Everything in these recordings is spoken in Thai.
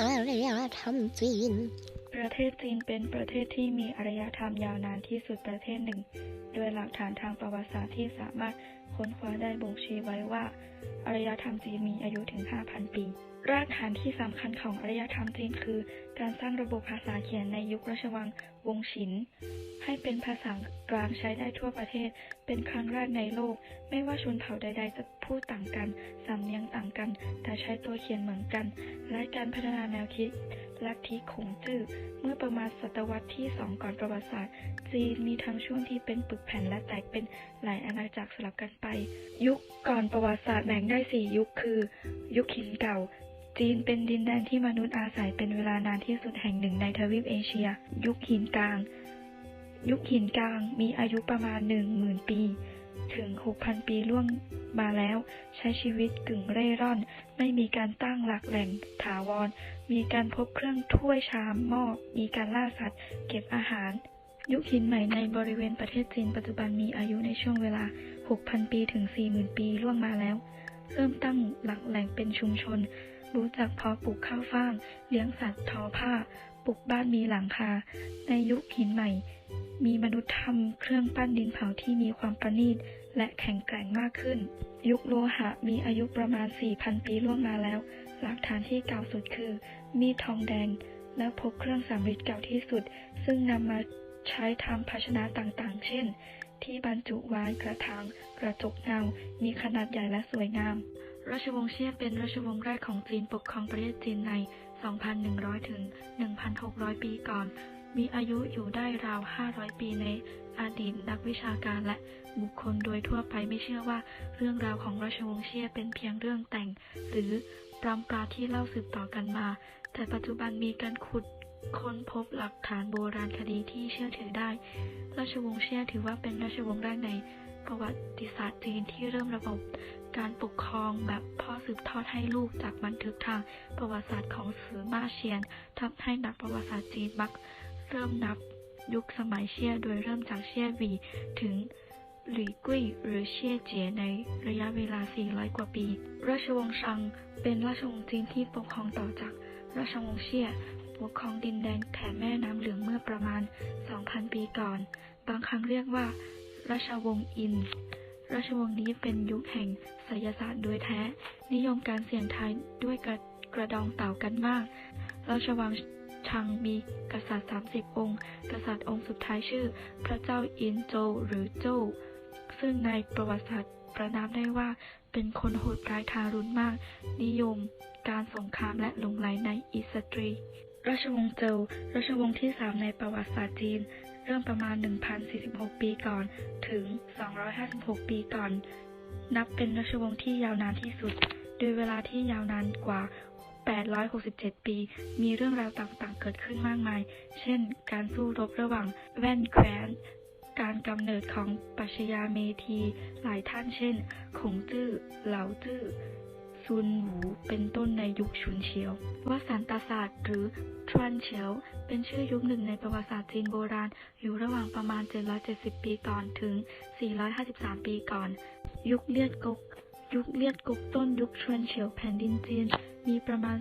อารยธรรมจีน ประเทศจีนเป็นประเทศที่มีอารยธรรมยาวนานที่สุดประเทศหนึ่ง โดยหลักฐานทางประวัติศาสตร์ที่สามารถค้นคว้าได้บ่งชี้ไว้ว่าอารยธรรมจีนมีอายุถึง 5,000 ปี รากฐานที่สำคัญของอารยธรรมจีนคือ การสร้างระบบภาษาเขียนในยุคราชวังวงฉิน ให้เป็นภาษากลางใช้ได้ทั่วประเทศ เป็นครั้งแรกในโลก ไม่ว่าชนเผ่าใด ๆ จะพูดต่างกัน สำเนียงต่างกัน แต่ใช้ตัวเขียนเหมือนกัน และการพัฒนาแนวคิด ลัทธิขงจื้อเมื่อประมาณศตวรรษที่2ก่อนประวัติศาสตร์ จีนมีทั้งช่วงที่เป็นปึกแผ่นและแตกเป็นหลายอาณาจักรสลับกันไป ยุคก่อนประวัติศาสตร์แบ่งได้4ยุคคือ ยุคหินเก่า จีนเป็นดินแดนที่มนุษย์อาศัยเป็นเวลานานที่สุดแห่งหนึ่งในทวีปเอเชีย ยุคหินกลาง ยุคหินกลางมีอายุประมาณ10,000ปี ถึง6,000ปีล่วงมาแล้ว ใช้ชีวิตกึ่งเร่ร่อน ไม่มีการตั้งหลักแหล่งถาวร มีการพบเครื่องถ้วยชามหม้อมีการล่าสัตว์ เก็บอาหาร ยุคหินใหม่ในบริเวณประเทศจีนปัจจุบันมีอายุในช่วงเวลา 6,000 ปีถึง 40,000 ปีล่วงมาแล้ว เริ่มตั้งหลักแหล่งเป็นชุมชน รู้จักเพาะปลูกข้าวฟ่าง เลี้ยงสัตว์ทอผ้า ปลูกบ้านมีหลังคา ในยุคหินใหม่ มีมนุษย์ทำเครื่องปั้นดินเผาที่มีความประณีตและแข็งแกร่งมากขึ้น ยุคโลหะมีอายุประมาณ 4,000 ปีล่วงมาแล้ว หลักฐานที่เก่าสุดคือ มีดทองแดง และพบเครื่องสำริดเก่าที่สุด ซึ่งนำมาใช้ทำภาชนะต่างๆ เช่น ที่บรรจุไว้กระถางกระจกเงา มีขนาดใหญ่และสวยงาม ราชวงศ์เชี่ยเป็นราชวงศ์แรกของจีนปกครองประเทศจีนใน 2,100 ถึง 1,600 ปีก่อน มีอายุอยู่ได้ราว 500 ปีในอดีตนักวิชาการและบุคคลโดยทั่วไปไม่เชื่อว่าเรื่องราวของราชวงศ์เชี่ยเป็นเพียงเรื่องแต่ง หรือปรำปราที่เล่าสืบต่อกันมา แต่ปัจจุบันมีการขุดค้นพบหลักฐานโบราณคดีที่เชื่อถือได้ ราชวงศ์เชี่ยถือว่าเป็นราชวงศ์แรกใน ประวัติศาสตร์จีนที่เริ่มระบบการปกครองแบบพ่อสืบทอดให้ลูกจากบันทึกทางประวัติศาสตร์ของสือมาเชียนทำให้นักประวัติศาสตร์จีนมักเริ่มนับยุคสมัยเชี่ยโดยเริ่มจากเชี่ยวีถึงหลี่กุ้ยหรือเชี่ยเจียในระยะเวลา 400 กว่าปี ราชวงศ์ชังเป็นราชวงศ์จีนที่ปกครองต่อจากราชวงศ์เชี่ยปกครองดินแดนแถบแม่น้ำเหลืองเมื่อประมาณ 2,000 ปีก่อน บางครั้งเรียกว่า ราชวงศ์อิน ราชวงศ์นี้เป็นยุคแห่งไสยศาสตร์โดยแท้ นิยมการเสี่ยงทายด้วยกระกระดองเต่ากันมาก ราชวังชังมีกษัตริย์ 30 องค์ กษัตริย์องค์สุดท้ายชื่อ พระเจ้าอินโจหรือโจซึ่งในประวัติศาสตร์ประนามได้ว่าเป็นคนโหดร้ายทารุณมาก นิยมการสงครามและหลงไหลในอิสตรี ราชวงศ์เจวราชวงศ์ที่สามในประวัติศาสตร์จีน เริ่มประมาณ 1,046 ปีก่อนถึง 256 ปีก่อน นับเป็นราชวงศ์ที่ยาวนานที่สุด โดยเวลาที่ยาวนานกว่า 867 ปี มีเรื่องราวต่างๆ เกิดขึ้นมากมาย เช่น การสู้รบระหว่างแว่นแคว้น การกำเนิดของปัชญาเมธี หลายท่านเช่น ขงจื้อ เหลาจื้อ ซุนหวูเป็นต้นในยุคชุนเฉียววสันตศาสตร์หรือทรันเฉียวเป็นชื่อยุคหนึ่งในประวัติศาสตร์จีนโบราณ อยู่ระหว่างประมาณ 770 ปีก่อนถึง 453 ปีก่อน ยุคเลียดกก ยุคเลียดกกต้นยุคชวนเฉียวแผ่นดินจีน มีประมาณ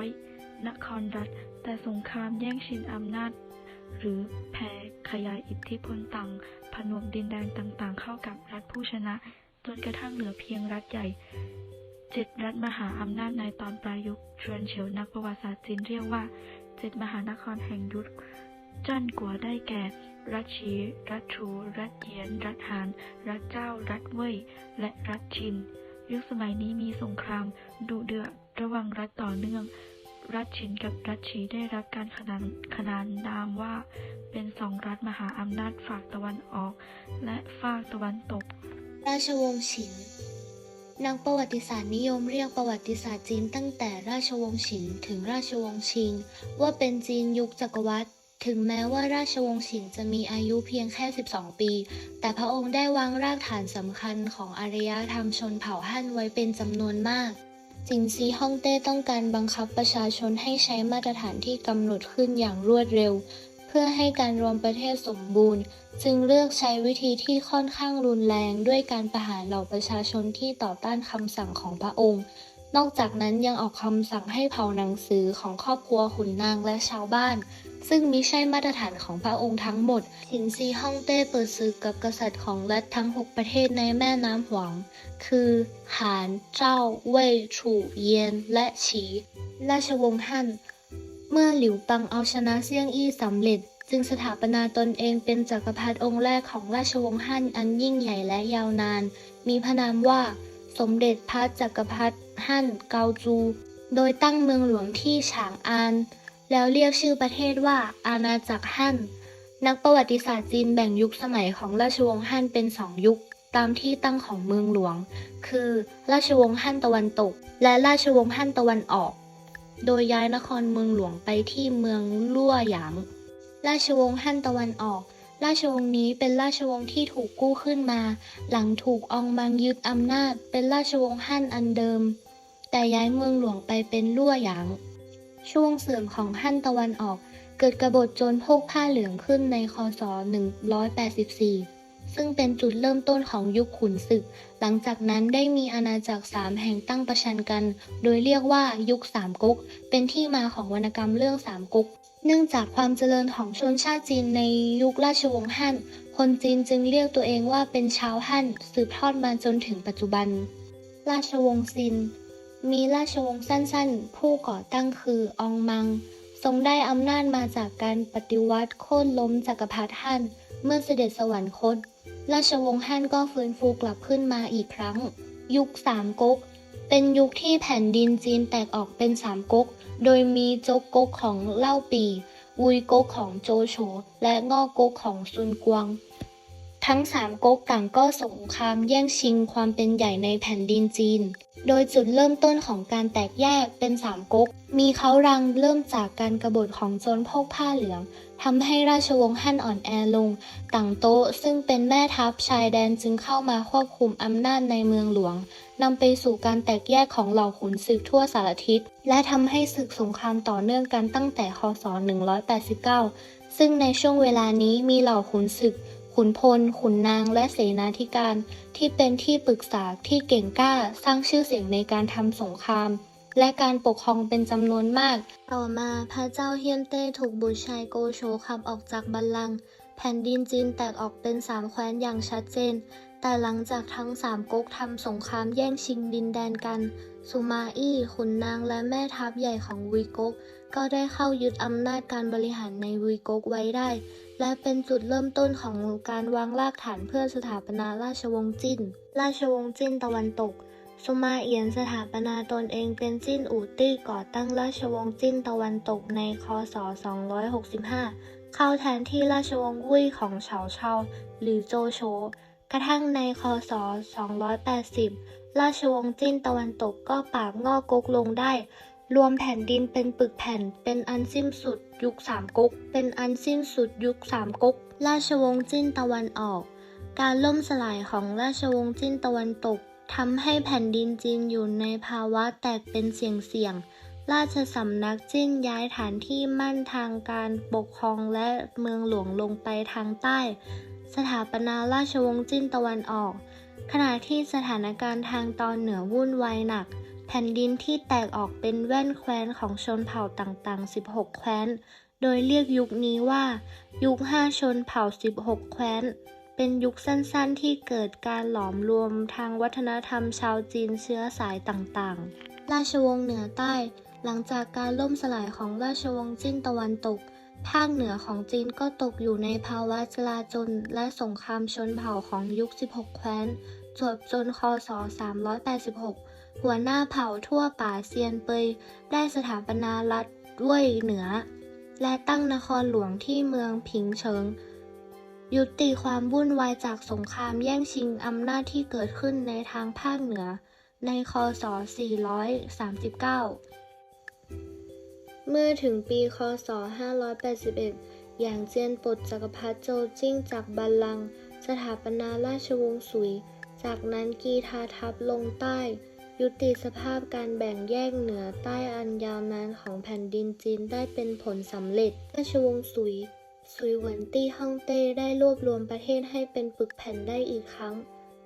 200 นครรัฐ แต่สงครามแย่งชิงอำนาจ หรือแผ่ขยายอิทธิพลต่าง ผนวกดินแดนต่างๆ เข้ากับรัฐผู้ชนะ จนกระทั่งเหลือเพียงรัฐใหญ่ เจ็ดรัฐมหาอำนาจในตอนปลายยุคชวนเฉียวนักประวัติศาสตร์จีนเรียกว่าเจ็ดมหานครแห่งยุคจั่นกัวได้แก่ รัฐชี รัฐชู รัฐเยียน รัฐหาน รัฐเจ้า รัฐเว่ย และรัฐชิน ยุคสมัยนี้มีสงครามดุเดือดระหว่างรัฐต่อเนื่อง รัฐชินกับรัฐชีได้รับการขนานขนานนามว่า เป็นสองรัฐมหาอำนาจฝากตะวันออก และฝากตะวันตก ราชวงศ์ฉิน นักประวัติศาสตร์นิยมเรียกประวัติศาสตร์จีนตั้งแต่ราชวงศ์ฉินถึงราชวงศ์ชิง ว่าเป็นจีนยุคจักรวรรดิถึงแม้ว่าราชวงศ์ฉินจะมีอายุเพียงแค่ 12 ปี แต่พระองค์ได้วางรากฐานสำคัญของอารยธรรมชนเผ่าฮั่นไว้เป็นจำนวนมากจินซีฮ่องเต้ต้องการบังคับประชาชนให้ใช้มาตรฐานที่กำหนดขึ้นอย่างรวดเร็ว เพื่อให้การรวมประเทศสมบูรณ์ จึงเลือกใช้วิธีที่ค่อนข้างรุนแรงด้วยการประหารเหล่าประชาชนที่ต่อต้านคำสั่งของพระองค์ นอกจากนั้นยังออกคำสั่งให้เผาหนังสือของครอบครัวขุนนางและชาวบ้าน ซึ่งมิใช่มาตรฐานของพระองค์ทั้งหมดฉินซีฮ่องเต้เปิดศึกกับกษัตริย์ของรัฐทั้ง 6 ประเทศในแม่น้ำหวง คือหาน เจ้า เว่ย ฉู่เยียน และฉี ราชวงศ์ฮั่น เมื่อหลิวปังเอาชนะเซี่ยงอี้สำเร็จ จึงสถาปนาตนเองเป็นจักรพรรดิองค์แรกของราชวงศ์ฮั่นอันยิ่งใหญ่และยาวนาน มีพระนามว่าสมเด็จพระจักรพรรดิฮั่นเกาจู โดยตั้งเมืองหลวงที่ฉางอาน แล้วเรียกชื่อประเทศว่าอาณาจักรฮั่น นักประวัติศาสตร์จีนแบ่งยุคสมัยของราชวงศ์ฮั่นเป็นสองยุคตามที่ตั้งของเมืองหลวง คือ ราชวงศ์ฮั่นตะวันตก และราชวงศ์ฮั่นตะวันออก โดยย้ายนครเมืองหลวงไปที่เมืองลั่วหยาง ราชวงศ์ฮั่นตะวันออก ราชวงศ์นี้เป็นราชวงศ์ที่ถูกกู้ขึ้นมา หลังถูกอองมังยึดอำนาจ เป็นราชวงศ์ฮั่นอันเดิม แต่ย้ายเมืองหลวงไปเป็นลั่วหยาง ช่วงเสื่อมของฮั่นตะวันออก เกิดกบฏโจรพกผ้าเหลืองขึ้นในคศ 184 ซึ่งเป็นจุดเริ่มต้นของยุคขุนศึก หลังจากนั้นได้มีอาณาจักรสามแห่งตั้งประชันกัน โดยเรียกว่ายุคสามก๊ก เป็นที่มาของวรรณกรรมเรื่องสามก๊ก เนื่องจากความเจริญของชนชาติจีนในยุคราชวงศ์ฮั่น คนจีนจึงเรียกตัวเองว่าเป็นชาวฮั่น สืบทอดมาจนถึงปัจจุบัน ราชวงศ์ซิน มีราชวงศ์สั้นๆ ผู้ก่อตั้งคืออองมัง ทรงได้อำนาจมาจากการปฏิวัติโค่นล้มจักรพรรดิฮั่นเมื่อเสด็จสวรรคต ราชวงศ์ฮั่นก็ฟื้นฟูกลับขึ้นมาอีกครั้ง ยุคสามก๊ก เป็นยุคที่แผ่นดินจีนแตกออกเป็นสามก๊ก โดยมีโจกก๊กของเล่าปี วุยก๊กของโจโฉ และง่อก๊กของซุนกวาง ทั้งสามก๊กต่างก็สงครามแย่งชิงความเป็นใหญ่ในแผ่นดินจีน โดยจุดเริ่มต้นของการแตกแยกเป็นสามก๊ก มีเขารังเริ่มจากการกรบฏของโจรพกผ้าเหลืองทำให้ราชวงศ์ฮั่นอ่อนแอลง ต่างโต๊ะซึ่งเป็นแม่ทัพชายแดนจึงเข้ามาควบคุมอำนาจในเมืองหลวงนำไปสู่การแตกแยกของเหล่าขุนศึกทั่วสารทิศ และทำให้ศึกสงครามต่อเนื่องกันตั้งแต่คศ 189 ซึ่งในช่วงเวลานี้มีเหล่าขุนศึก ขุนพล ขุนนางและเสนาธิการ ที่เป็นที่ปรึกษาที่เก่งกล้าสร้างชื่อเสียงในการทำสงคราม และการปกครองเป็นจำนวนมาก ต่อมาพระเจ้าเฮียนเต้ถูกบุตรชายโกโชขับออกจากบัลลังก์แผ่นดินจีนแตกออกเป็นสามแคว้นอย่างชัดเจน แต่หลังจากทั้งสามก๊กทำสงครามแย่งชิงดินแดนกัน สุมาอี้ขุนนางและแม่ทัพใหญ่ของวีก๊กก็ได้เข้ายึดอำนาจการบริหารในวีก๊กไว้ได้ และเป็นจุดเริ่มต้นของการวางรากฐานเพื่อสถาปนาราชวงศ์จิ้น ราชวงศ์จิ้นตะวันตกสุมาเอียนสถาปนาตนเองเป็นจิ้นอู่ตี้ก่อตั้งราชวงศ์จิ้นตะวันตกในคศ 265 เข้าแทนที่ราชวงศ์วุ้ยของเฉาเชาหรือโจโฉกระทั่งในคศ 280 ราชวงศ์จิ้นตะวันตกก็ปราบง่อกกลงได้ รวมแผ่นดินเป็นปึกแผ่น เป็นอันสิ้นสุด ยุคสามก๊ก เป็นอันสิ้นสุดยุคสามก๊ก ราชวงศ์จิ้นตะวันออก การล่มสลายของราชวงศ์จิ้นตะวันตกทำให้แผ่นดินจีนอยู่ในภาวะแตกเป็นเสี่ยงๆราชสำนักจิ้นย้ายฐานที่มั่นทางการปกครองและเมืองหลวงลงไปทางใต้ สถาปนาราชวงศ์จิ้นตะวันออก ขณะที่สถานการณ์ทางตอนเหนือวุ่นวายหนัก แผ่นดินที่แตกออกเป็นแว่นแคว้นของชนเผ่าต่างๆ 16 แคว้น โดยเรียกยุคนี้ว่า ยุคห้าชนเผ่า 16 แคว้น เป็นยุคสั้นๆ ที่เกิดการหลอมรวมทางวัฒนธรรมชาวจีนเชื้อสายต่างๆ ราชวงศ์เหนือใต้ หลังจากการล่มสลายของราชวงศ์จิ้นตะวันตก ภาคเหนือของจีนก็ตกอยู่ในภาวะจลาจลและสงครามชนเผ่าของยุค 16 แคว้นจวบจนคศ 386 หัวหน้าเผ่าทั่วป่าเซียนเปยได้สถาปนารัฐเว่ยเหนือ และตั้งนครหลวงที่เมืองผิงเฉิง ยุติความวุ่นวายจากสงครามแย่งชิงอำนาจที่เกิดขึ้นในทางภาคเหนือ ในคศ 439 เมื่อถึงปีคศ 581 อย่างเจียนปลดจักรพรรดิโจจิ้งจากบัลลังก์สถาปนาราชวงศ์สุย จากนั้นกีทาทัพลงใต้ ยุติสภาพการแบ่งแยกเหนือใต้อันยาวนานของแผ่นดินจีนได้เป็นผลสำเร็จราชวงศ์สุยสุยเหวินตี้ฮ่องเต้ได้รวบรวมประเทศให้เป็นปึกแผ่นได้อีกครั้ง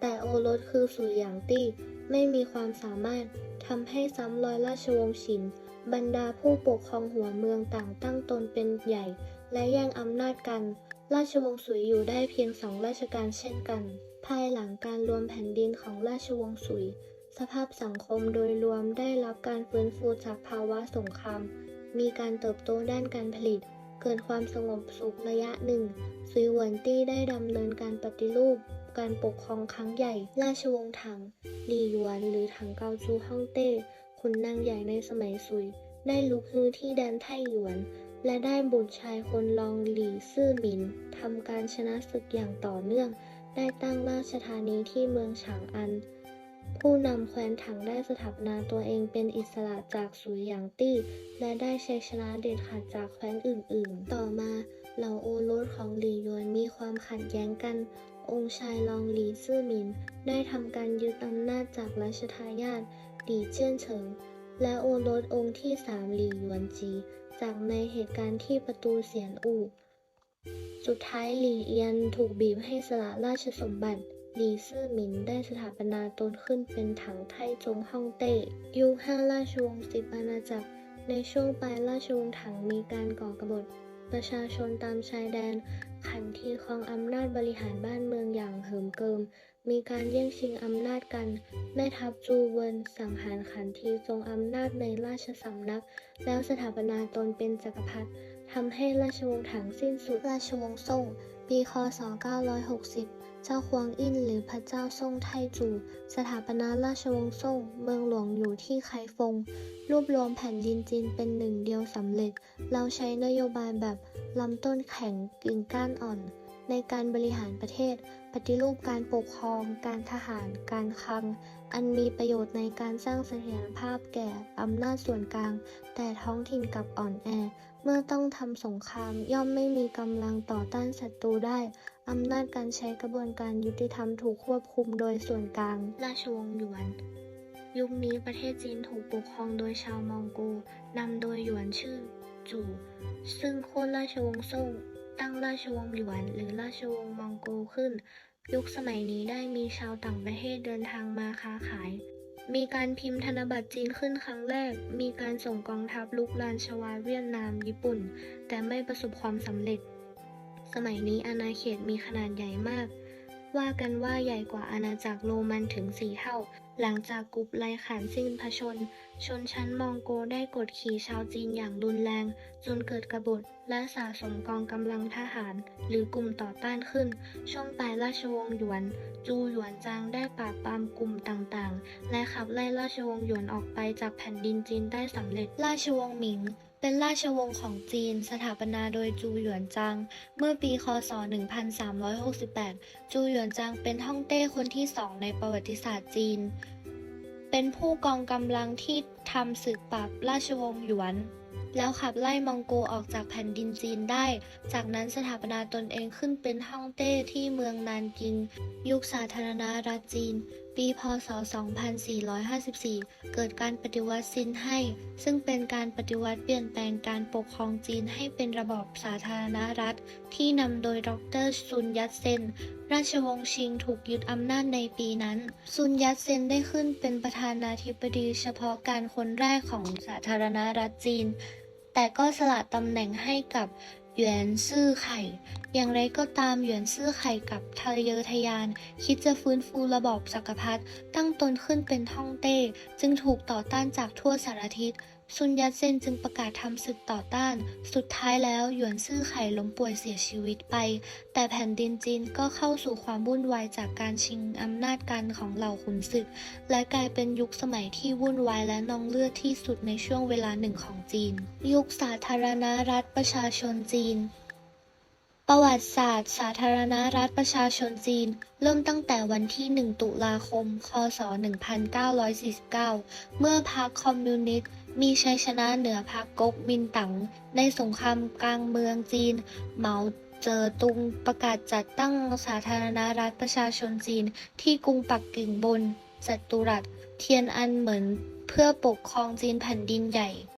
แต่โอรสคือสุยหยางตี้ไม่มีความสามารถทำให้ซ้ำรอยราชวงศ์ฉิน บรรดาผู้ปกครองหัวเมืองต่างตั้งตนเป็นใหญ่ และแย่งอำนาจกัน ราชวงศ์สุยอยู่ได้เพียงสองราชการเช่นกัน ภายหลังการรวมแผ่นดินของราชวงศ์สุย สภาพสังคมโดยรวมได้รับการฟื้นฟูจากภาวะสงคราม มีการเติบโตด้านการผลิต เกิดความสงบสุขระยะหนึ่งซุยหวนตี้ได้ดำเนินการปฏิรูป การปกครองครั้งใหญ่ ราชวงศ์ถังหลี่หยวนหรือถังเกาจูฮ่องเต้ขุนนางใหญ่ในสมัยซุย ได้ลุกฮือที่แดนไทหยวน และได้บุตรชายคนรองหลี่ซื่อหมินทำการชนะศึกอย่างต่อเนื่อง ได้ตั้งราชธานีที่เมืองฉางอัน ผู้นำแคว้นถังได้สถาปนาตัวเองเป็นอิสระจากสุยหยางตี้ และได้ชัยชนะเด็ดขาดจากแคว้นอื่นๆ ต่อมาเหล่าโอรสของหลี่หยวนมีความขัดแย้งกัน องค์ชายรองหลี่ซื่อหมิน ได้ทำการยึดอำนาจจากรัชทายาทหลี่เจิ้ยนเฉิง และโอรสองค์ที่สามหลี่หยวนจี จากในเหตุการณ์ที่ประตูเสียนอู่ สุดท้ายหลี่เอียนถูกบีบให้สละราชสมบัติ ลีซื่อหมินได้สถาปนาตนขึ้นเป็นถังไทจงฮ่องเต้ยุคห้าราชวงศ์สิบอาณาจักร ในช่วงปลายราชวงศ์ถังมีการก่อกบฏประชาชนตามชายแดน ขันทีครองอำนาจบริหารบ้านเมืองอย่างเหิมเกิม มีการแย่งชิงอำนาจกัน แม่ทัพจูเวินสังหารขันทีทรงอำนาจในราชสำนัก แล้วสถาปนาตนเป็นจักรพรรดิทำให้ราชวงศ์ถังสิ้นสุดราชวงศ์ซ่ง ปีคศ 960 จ้าควงอินหรือพระเจ้าซ่งไทจูสถาปนาราชวงศ์ซ่งเมืองหลวงอยู่ที่ไคฟง รวบรวมแผ่นดินจีนเป็นหนึ่งเดียวสำเร็จ เราใช้นโยบายแบบลำต้นแข็งกิ่งก้านอ่อน ในการบริหารประเทศ ปฏิรูปการปกครอง การทหาร การคลัง อันมีประโยชน์ในการสร้างเสถียรภาพแก่อำนาจส่วนกลาง แต่ท้องถิ่นกลับอ่อนแอ เมื่อต้องทำสงครามย่อมไม่มีกำลังต่อต้านศัตรูได้อำนาจการใช้กระบวนการยุติธรรมถูกควบคุมโดยส่วนกลาง ราชวงศ์หยวน ยุคนี้ประเทศจีนถูกปกครองโดยชาวมองโกนำโดยหยวนชื่อจู่ ซึ่งโค่นราชวงศ์ซ่งตั้งราชวงศ์หยวน หรือราชวงศ์มองโกขึ้น ยุคสมัยนี้ได้มีชาวต่างประเทศเดินทางมาค้าขาย มีการพิมพ์ธนบัตรจีนขึ้นครั้งแรก มีการส่งกองทัพลุกลานชวาเวียดนาม ญี่ปุ่น แต่ไม่ประสบความสำเร็จ สมัยนี้อาณาเขตมีขนาดใหญ่มาก ว่ากันว่าใหญ่กว่าอาณาจักรโรมันถึงสี่เท่า หลังจากกรุ๊ปไลขานสิ้นพชน ชนชั้นมองโกได้กดขี่ชาวจีนอย่างรุนแรง จนเกิดกบฏและสะสมกองกำลังทหาร หรือกลุ่มต่อต้านขึ้น ช่วงปลายราชวงศ์หยวน จูหยวนจางได้ปราบปรามกลุ่มต่างๆ และขับไล่ราชวงศ์หยวนออกไปจากแผ่นดินจีนได้สำเร็จราชวงศ์หมิง เป็นราชวงศ์ของจีน สถาปนาโดยจูหยวนจางเมื่อปีคศ 1368 จูหยวนจางเป็นฮ่องเต้คนที่สองในประวัติศาสตร์จีน เป็นผู้กองกำลังที่ทำศึกปราบราชวงศ์หยวน แล้วขับไล่มองโกออกจากแผ่นดินจีนได้ จากนั้นสถาปนาตนเองขึ้นเป็นฮ่องเต้ที่เมืองนานกิง ยุคสาธารณรัฐจีน ปีพศ 2454 เกิดการปฏิวัติซินให้ ซึ่งเป็นการปฏิวัติเปลี่ยนแปลงการปกครองจีนให้เป็นระบอบสาธารณรัฐ ที่นำโดยดรซุนยัตเซนราชวงศ์ชิงถูกยึดอำนาจในปีนั้น ซุนยัตเซนได้ขึ้นเป็นประธานาธิบดีเฉพาะการคนแรกของสาธารณรัฐจีน แต่ก็สละตำแหน่งให้กับหยวนซื่อไข่ อย่างไรก็ตามหยวนซื่อไข่กับทะเยอทะยาน คิดจะฟื้นฟูระบอบจักรพรรดิตั้งตนขึ้นเป็นท่องเต้ จึงถูกต่อต้านจากทั่วสารทิศ ซุนยัตเซนจึงประกาศทำศึกต่อต้าน สุดท้ายแล้วหยวนซื่อไข่ล้มป่วยเสียชีวิตไป แต่แผ่นดินจีนก็เข้าสู่ความวุ่นวายจากการชิงอำนาจกันของเหล่าขุนศึก และกลายเป็นยุคสมัยที่วุ่นวายและนองเลือดที่สุดในช่วงเวลาหนึ่งของจีน ยุคสาธารณรัฐประชาชนจีนประวัติศาสตร์ สาธารณรัฐประชาชนจีน เริ่มตั้งแต่วันที่ 1 ตุลาคม คศ 1949 เมื่อพรรคคอมมิวนิสต์ มีชัยชนะเหนือพรรคก๊กมินตั๋งในสงครามกลางเมืองจีน เหมาเจ๋อตุงประกาศจัดตั้งสาธารณรัฐประชาชนจีน ที่กรุงปักกิ่งบนจัตุรัสเทียนอันเหมือนเพื่อปกครองจีนแผ่นดินใหญ่